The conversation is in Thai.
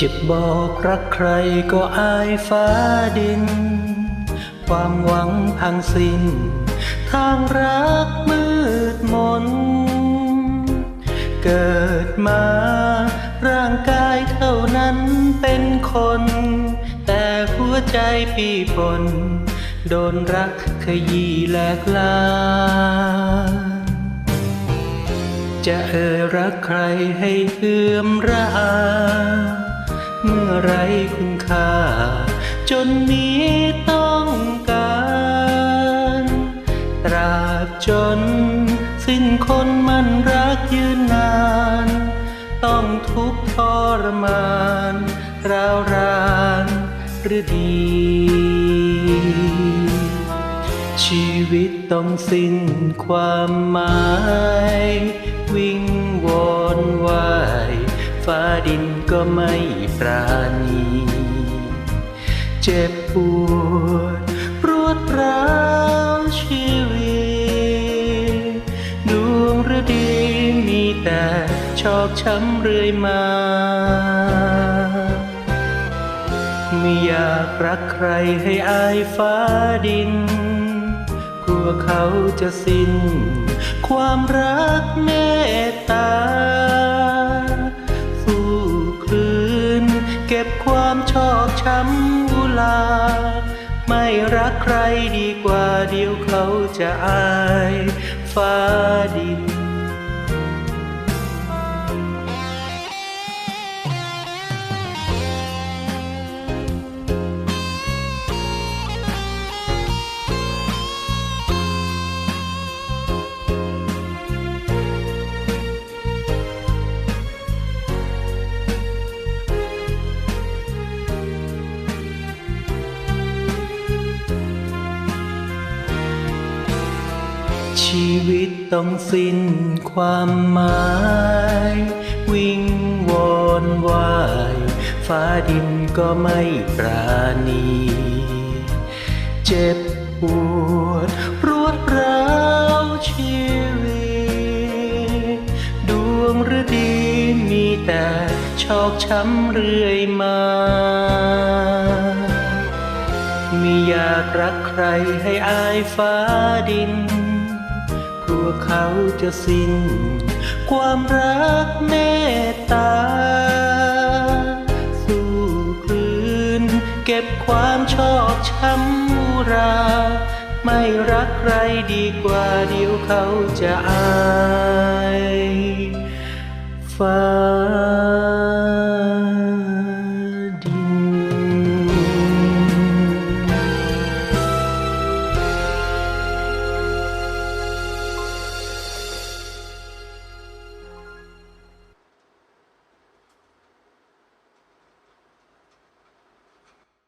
จะบอกรักใครก็อายฟ้าดิน ความหวังพังสิ้น ทางรักมืดมน เกิดมาร่างกายเท่านั้นเป็นคน แต่หัวใจปีปน โดนรักขยี้แหลกลาจะเอ่ยรักใครให้เอื้อมระอา ไรคุณค่า จนนี้ต้องการตราบจน สิ้นคนมันรักยืนนาน ต้องทุกข์ทรมานราวรานหรือดี ชีวิตต้องสิ้นความหมาย วิ่งวอนวายฟ้าดินก็ไม่ ปราณี เจ็บปวดรวดร้าวชีวิต ดวงฤดีมีแต่ชอกช้ำเรื่อยมา ไม่อยากรักใครให้อายฟ้าดิน กลัวเขาจะสิ้น ความรักเมตตา ไม่รักใครดีกว่าเดี๋ยวเขาจะอายฟ้าดิน ชีวิตต้องสิ้นความหมาย วิ่งวอนวายฟ้าดินก็ไม่ปราณี เจ็บปวดรวดร้าวชีวิต ดวงฤดีมีแต่ชอกช้ำเรื่อยมาไม่อยากรักใครให้อายฟ้าดิน ตัวเขาจะสิ้น ความรักเมตตา สู้คลืน เก็บความชอบช้ำรา ไม่รักใครดีกว่าเดี๋ยวเขาจะอายฟ้า